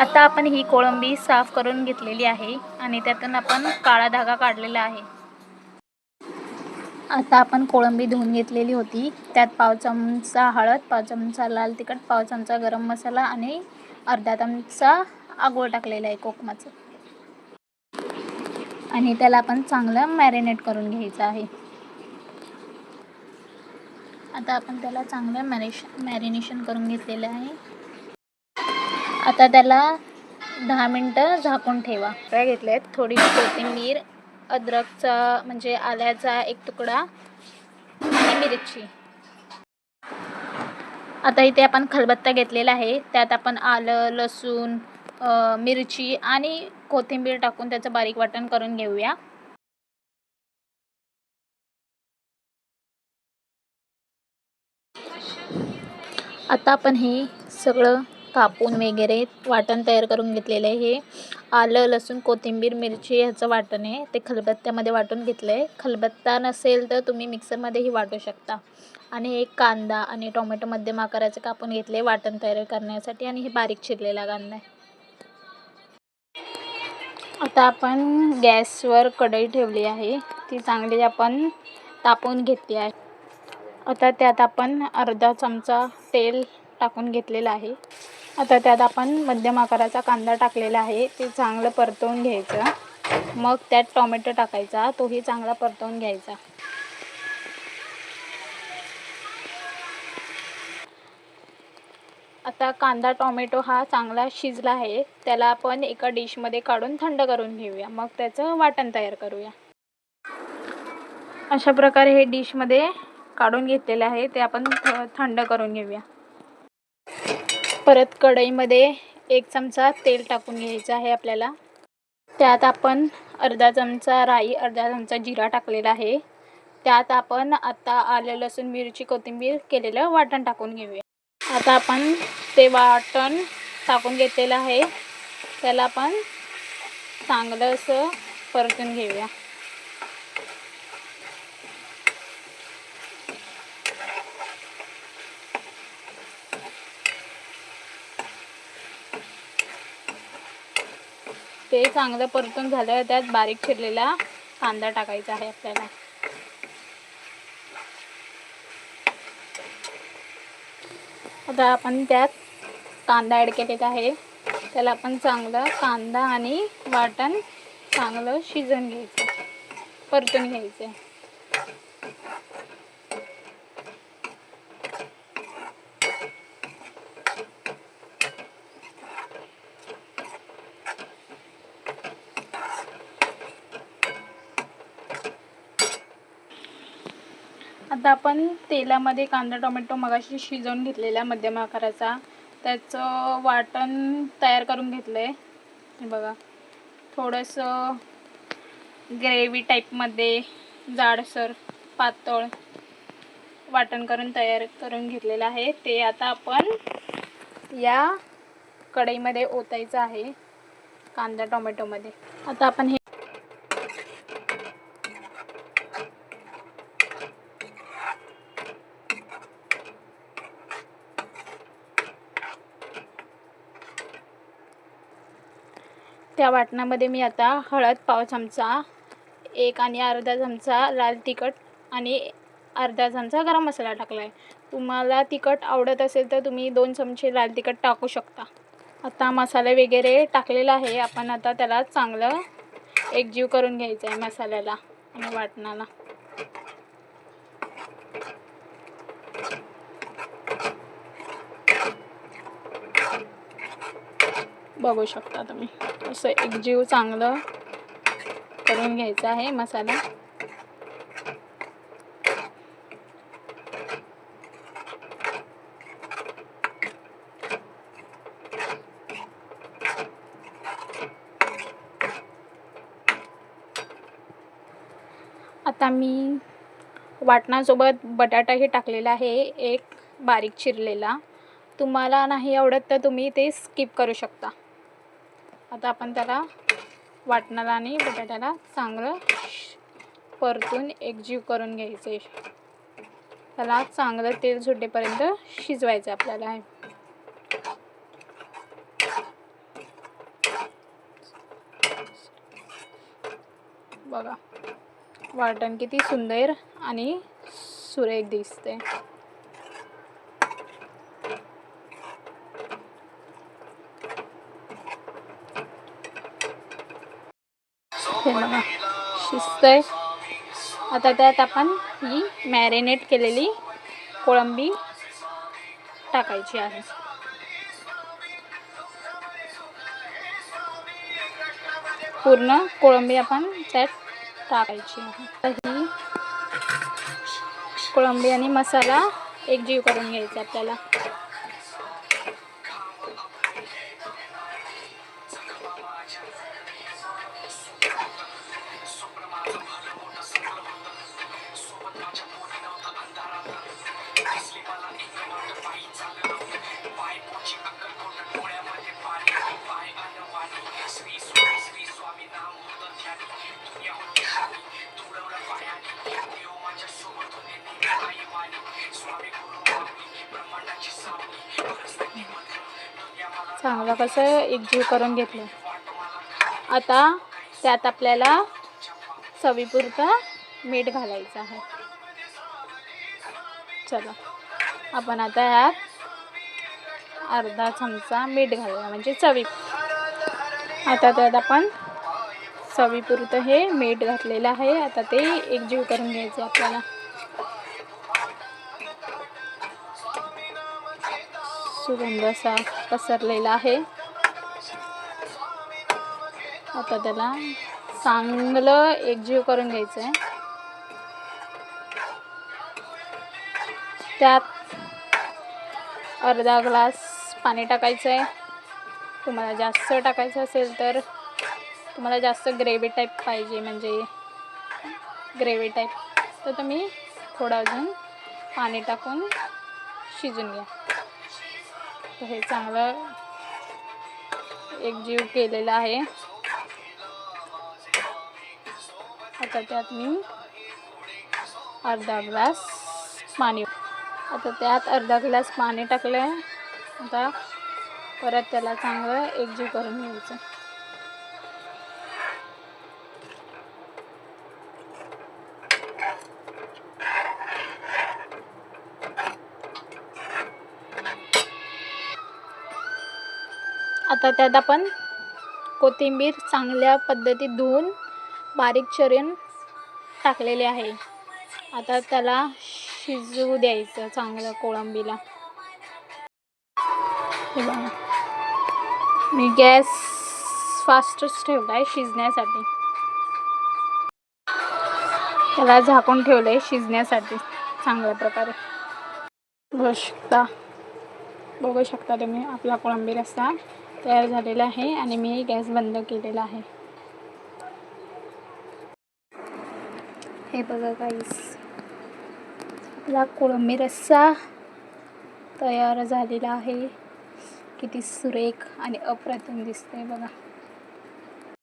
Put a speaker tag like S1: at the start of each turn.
S1: आता आपण ही कोळंबी साफ करून घेतलेली आहे आणि त्यातून आपण काळा धागा काढलेला आहे. आता आपण कोळंबी धुवून घेतलेली होती. त्यात पाव चमचा हळद पाव चमचा लाल तिखट पाव चमचा गरम मसाला आणि अर्धा चमचा आगोळ टाकलेला आहे कोकमाचं. आणि त्याला आपण चांगलं मॅरिनेट करून घ्यायचं आहे. आता आपण त्याला चांगलं मॅरिश मॅरिनेशन करून घेतलेलं आहे. आता त्याला दहा मिनटं झाकून ठेवा. काय घेतले आहेत थोडीशी कोथिंबीर अद्रकचा म्हणजे आल्याचा एक तुकडा आणि मिरची. आता इथे आपण खलबत्ता घेतलेला आहे. त्यात आपण आलं लसूण मिरची आणि कोथिंबीर टाकून त्याचं बारीक वाटण करून घेऊया. आता आपण हे सगळं कापून वगैरे वाटण तयार करून घेतलेलं आहे. हे आलं लसूण कोथिंबीर मिरची ह्याचं वाटण आहे. ते खलबत्त्यामध्ये वाटून घेतलं आहे खलबत्ता नसेल तर तुम्ही मिक्सरमध्येही वाटू शकता. आणि एक कांदा आणि टोमॅटो मध्यम आकाराचे कापून घेतले वाटण तयार करण्यासाठी आणि हे बारीक चिरलेला कांदा आहे. आता आपण गॅसवर कढई ठेवली आहे. ती चांगली आपण तापवून घेतली आहे. आता त्यात आपण अर्धा चमचा तेल टाकून घेतलेलं आहे. आता त्यात आपण मध्यम आकाराचा कांदा टाकलेला आहे. ते चांगलं परतवून घ्यायचं. मग त्यात टोमॅटो टाकायचा. तोही चांगला परतवून घ्यायचा. आता कांदा टोमॅटो हा चांगला शिजला आहे. त्याला आपण एका डिशमध्ये काढून थंड करून घेऊया. मग त्याचं वाटण तयार करूया. अशा प्रकारे हे डिशमध्ये काढून घेतलेले आहे. ते आपण थ- थंड करून घेऊया. परत कढईमध्ये एक चमचा तेल टाकून घ्यायचं आहे आपल्याला. त्यात आपण अर्धा चमचा राई अर्धा चमचा जिरा टाकलेला आहे. त्यात आपण आता आलं लसूण मिरची कोथिंबीर केलेलं वाटण टाकून घेऊया. आता आपण ते वाटण टाकून घेतलेलं आहे. त्याला आपण चांगलं असं परतून घेऊया. ते चांगलं परतून झालं त्यात बारीक चिरलेला कांदा टाकायचा आहे आपल्याला. आता आपण त्यात कांदा ॲड केलेला आहे. त्याला आपण चांगलं कांदा आणि वाटण चांगलं शिजवून घ्यायचं परतून घ्यायचं. आता आपण तेलामध्ये कांदा टोमॅटो मगाशी शिजवून घेतलेला मध्यम आकाराचा. त्याचं वाटण तयार करून घेतलं आहे बघा. थोडंसं ग्रेव्ही टाईपमध्ये जाडसर पातळ वाटण करून तयार करून घेतलेलं आहे. ते आता आपण या कढईमध्ये ओतायचं आहे. कांदा टोमॅटोमध्ये. आता आपण हे त्या वाटणामध्ये मी आता हळद पाव चमचा एक आणि अर्धा चमचा लाल तिखट आणि अर्धा चमचा गरम मसाला टाकला आहे तुम्हाला तिखट आवडत असेल तर तुम्ही दोन चमचे लाल तिखट टाकू शकता. आता मसाले वगैरे टाकलेला आहे. आपण आता त्याला चांगलं एकजीव करून घ्यायचं आहे मसाल्याला आणि वाटणाला. बघू शकता तुम्ही. असं एकजीव चांगलं करून घ्यायचं आहे मसाला. आता मी वाटणासोबत बटाटाही टाकलेला आहे एक बारीक चिरलेला. तुम्हाला नाही आवडत तर तुम्ही ते स्किप करू शकता. आता आपण त्याला वाटणाला आणि बटाट्याला चांगलं परतून एकजीव करून घ्यायचं. आहे त्याला चांगलं तेल झुटेपर्यंत शिजवायचं आपल्याला. आहे बघा वाटण किती सुंदर आणि सुरेख दिसते हे बघा शिजतंय. आता त्यात आपण ही मॅरिनेट केलेली कोळंबी टाकायची आहे. पूर्ण कोळंबी आपण त्यात टाकायची आहे. ही कोळंबी आणि मसाला एकजीव करून घ्यायचा आपल्याला. चांगलं कसं एकजीव करून घेतलं. आता त्यात आपल्याला चवीपुरतं मीठ घालायचं आहे. चला आपण आता ह्यात अर्धा चमचा मीठ घालूया म्हणजे चवी. आता त्यात आपण चवीपुरतं हे मीठ घातलेलं आहे आता ते एकजीव करून घ्यायचं आपल्याला. सुगंध असा पसरलेला आहे. आता त्याला चांगलं एकजीव करून घ्यायचं आहे त्यात अर्धा ग्लास पाणी टाकायचं आहे तुम्हाला जास्त टाकायचं असेल तर तुम्हाला जास्त ग्रेव्ही टाईप पाहिजे म्हणजे ग्रेव्ही टाईप. तर तुम्ही थोडं अजून पाणी टाकून शिजून घ्या. तर हे चांगलं एकजीव केलेलं आहे. आता त्यात मी अर्धा ग्लास पाणी आता त्यात अर्धा ग्लास पाणी टाकलं आहे आता परत त्याला चांगलं एकजीव करून घ्यायचं. आता त्यात आपण कोथिंबीर चांगल्या पद्धतीत धुवून बारीक चिरून टाकलेले आहे. आता त्याला शिजवू द्यायचं चांगलं कोळंबीला. हे बघा. मी गॅस फास्टच ठेवला आहे शिजण्यासाठी. त्याला झाकून ठेवलं आहे शिजण्यासाठी चांगल्या प्रकारे. बघू शकता. बघू शकता तुम्ही आपला कोळंबी रस्सा. तयार झालेला आहे आणि मी गॅस बंद केलेला आहे. हे बघा काहीच आपला कोळंबी रस्सा तयार झालेला आहे. किती सुरेख आणि अप्रतिम दिसते बघा.